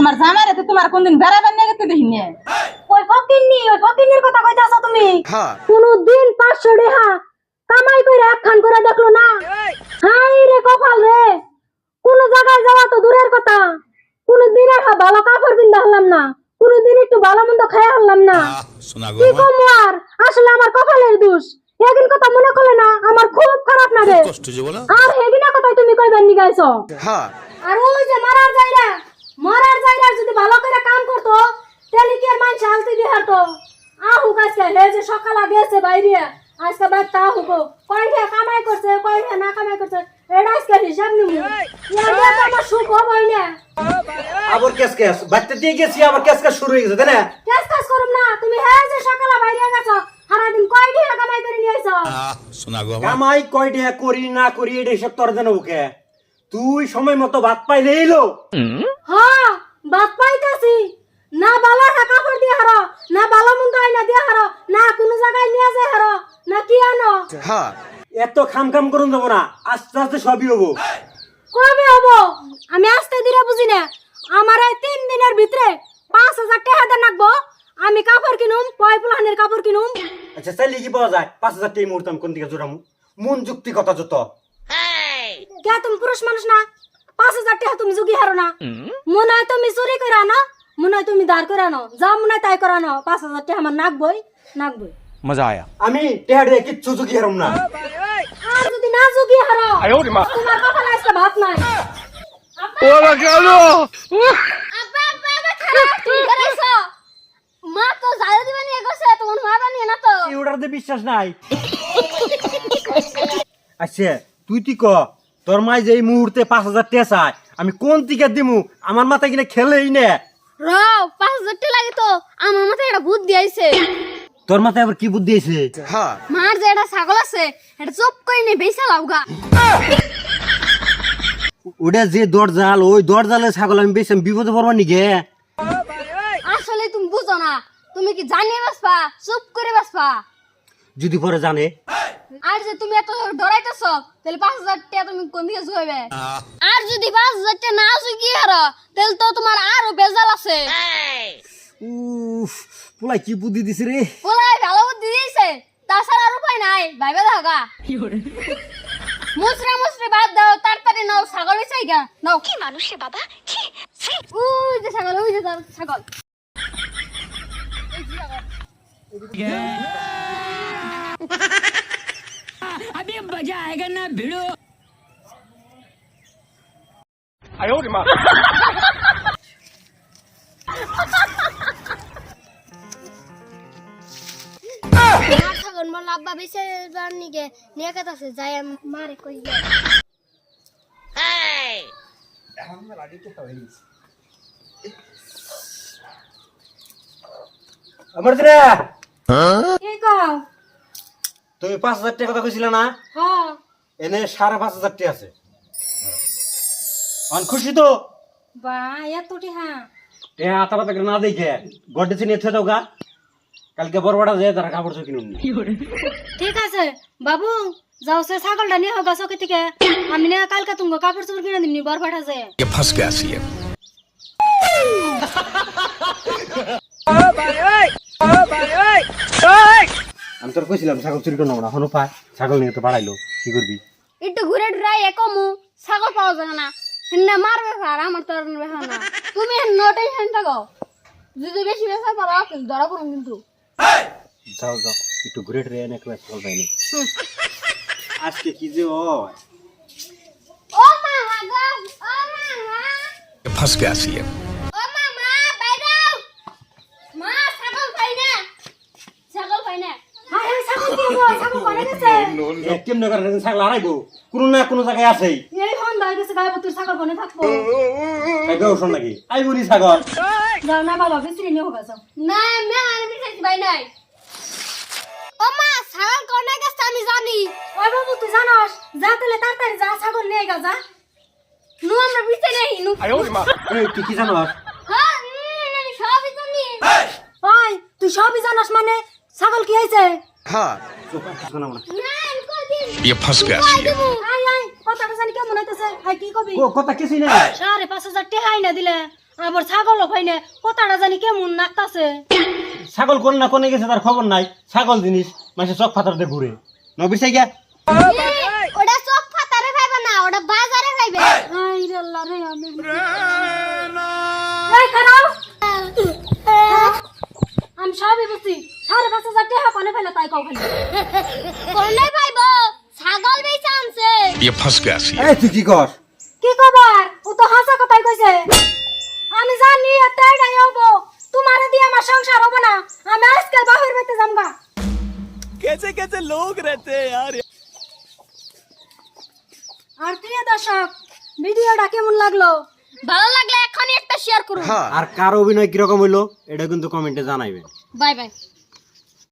তোমার জামাইরে তো তোমার কোনদিন বেড়াবেন নিয়ে গেতে দেখিনি? ওই ফকিন্নি ওই ফকিন্নির কথা কইতাছ তুমি? হ্যাঁ কোন দিন পাঁচশো রেহা কামাই করে একখান করে দেখল না? হাই রে কপাল রে! কোন জায়গায় যাওয়া তো দূরের কথা। কোন দিন একটা ভালো কাপড় কিনতে হলাম না। কোন দিন একটু ভালো মন্দ খেয়ে হলাম না। শোনা কি কম আর? আসলে আমার কপালের দোষ। এদিন কথা মনে করলে না আমার খুব খারাপ লাগে। আর হেদিনা কথাই তুমি কইবার নি গাইছো হ্যাঁ আর ওই যে মারার জায়গা। মারার জায়গা যদি ভালো করে কাম করতো তাহলে কি আর মানুষ আলতি দিয়ে হারতো আহু আজকে হে যে সকালে গেছে বাইরে আজকে বাইর তা হুকো কয়টা কামাই করছে কয়টা না কামাই করছে এটা আজকে হিসাব নিমু ইয়ার দিয়ে তো আমার সুখ হবই না। আবার কেস কেস বাচ্চা দিয়ে গেছি আবার কেস কেস শুরু হয়ে গেছে তাই না? কেস কাজ করুম না তুমি হে যে সকালে বাইরে গেছো সারাদিন কয়টা কামাই করে নিয়ে আইছো? শোনা গো কামাই কয়টা করি না করি এটা সব তোর জানো ওকে। তুই সময় মতো ভাত পাইলে এলো। হ্যাঁ বাদ পাইতাছি। না বালা টাকা কাপড় দিয়ে হারো না বালা মন্দ আইনা দিয়ে হারো না কোনো জায়গায় নিয়ে যায় হারো না কি আনো? হ্যাঁ। এত খাম খাম করুন দেবো না আস্তে আস্তে সবই হব। কবে হব? আমি আস্তে দিলে বুঝি না। আমার এই তিন দিনের ভিতরে পাঁচ হাজার টাকা দিয়ে নাকবো। আমি কাপড় কিনুম পয় পুলানের কাপড় কিনুম। আচ্ছা চাইলে কি পাওয়া যায়? পাঁচ হাজার টাকা মুহূর্তে আমি কোন দিকে জোরামু মন যুক্তি কথা যত। কে তুমি পুরুষ মানুষ না পাঁচ হাজার টাকা তুমি জুগি হারো না। মনে হয় তুমি চুরি করে আনো মনে হয় তুমি দাঁড় করে আনো। যা মনে হয় তাই করে আনো। পাঁচ হাজার টাকা আমার নাকবই নাকবই আমি টেহাড়ে কিচ্ছু চুকি হারম না। আর যদি না জুগি হারো তোমার কপালে আজকে ভাত নাই। আব্বা খারাপ মা তো জায়গা দিবে নিয়ে গেছে তোমার মা বানিয়ে না তো? ওটাতে বিশ্বাস নাই। আচ্ছা তুই তুই ক তোর মাই যে এই মুহূর্তে পাঁচ হাজার টাকা চায় আমি কোন দিকে দিমু? আমার মাথায় কিনা খেলেই না। রাও পাঁচ হাজার টাকা লাগে তো। আমার মাথায় একটা বুদ্ধি আইছে। তোর মাথায় আবার কি বুদ্ধি হ্যাঁ মার যে একটা ছাগল আছে এটা চুপ করে নিয়ে বেসা লাউগা ওটা যে দরজাল ওই দরজালে ছাগল আমি বেশি আমি বিপদে পড়বার নিকে? আসলে তুমি বুঝো না। তুমি কি জানিয়ে বাসপা চুপ করে বাসপা যদি পরে জানে। আর যে তুমি এত ডরাইতেছ তাহলে পাঁচ হাজার টাকা তুমি কোন দিকে জুয়াবে আর যদি পাঁচ হাজার টাকা না জুগিয়ে হারো তাহলে তো তোমার আরও বেজাল আছে। উফ পোলাই কি বুদ্ধি দিছে রে? পোলাই ভালো বুদ্ধি দিয়েছে তাছাড়া আর উপায় নাই ভাইবে থাকা মুসরে মুসরে বাদ দাও তাড়াতাড়ি নাও ছাগল চাই গা নাও। কি মানুষ রে বাবা উই যে ছাগল উই যে ছাগল। মার ছাগল বল আব্বা বেঁচে বার নিগে নিয়ে কাছে যাই মারে কই আমার দিনে কি কও তুমি পাঁচ হাজার টাকা কথা কইছিলে না? হ্যাঁ। এনে সাড়ে পাঁচ হাজার টাকা আছে। অন খুশি তো? বা এত না দেখে চিনি কালকে বড়বাটা যেয়ে তারা কাপড় ঠিক আছে। বাবু যাও সে ছাগলটা আমি না কালকে তুমি কাপড় চোপড় কিনে দিন বড়বাটা যেয়ে আসি আমি তোর কইছিলাম ছাগল চুরি করবো না হনু পায় ছাগল নিয়ে তো বাড়াইলো কি করবি একটু ঘুরে ঘুরে একমু ছাগল পাওয়া যায় না হেন্না মার ব্যাপার আমার তোর ব্যাপার না তুমি নো টেনশন থাকো যদি বেশি বেসা পারো কিন্তু ধরা পড়ুন কিন্তু যাও যাও একটু ঘুরে টুরে এনে একটু ছাগল পাইনি আজকে কি যে হয় ও মামা গো ও মামা ये फंस गया सीएम কেমনে করে ছাগল হারাইবো। কোনো না কোনো জায়গায় আছেই। এই হন দাই গেছে গায়ে তোর ছাগল বনে থাকব। তাই ওষুধ নাকি? আইবুনি ছাগল। যাও না বাবা বিস্ত্রি নিয়ে হোক যাও। না মে আর মিঠাই পাই নাই। ও মা ছাগল কোনে গেছে আমি জানি। ওই বাবু তুই জানোস? যা তাহলে তাড়াতাড়ি যা ছাগল নিয়ে গা যা। নু আমরা বিতে নাই নু। এই, তুই কি জানো হ্যাঁ আমি সবই জানি। ওই তুই সবই জানোস মানে? ছাগল কি হয়েছে? শোনা না বিয়ে ফাঁসকে আসি কথা কিছুই না সাড়ে পাঁচ হাজার টেহাই না দিলে। আমার ছাগলও পাই না কথাটা জানি কেমন নাকতাছে? ছাগল কোন না কোনে গেছে তার খবর নাই। ছাগল জিনিস মানে চক ফাতারতে ঘুরে। নবির সাই গিয়া ওটা চক ফাতারে খাইবে না ওটা বাজারে খাইবে। আই রে আল্লাহ রে আমি এই খারাপ। আমি সবই বুঝছি। সাড়ে পাঁচ হাজার টাকা কোনে ফেলে তাই কখন কোনে পাইবো? ছাগল বেচা আনছে ये फंस गया सी এই তুই কি কর কি খবর ও তো হাসা কথাই কইছে আমি জানি এটাই নাই হবো তোমারে দিয়ে আমার সংসার হবো না আমি আজকে বাহির বেতে যামগা कैसे कैसे लोग रहते हैं यार আর প্রিয় দর্শক ভিডিওটা কেমন লাগলো ভালো লাগলে এখনই একটা শেয়ার করুন আর কার অভিনয় কিরকম হইলো এটা কিন্তু কমেন্টে জানাইবেন বাই বাই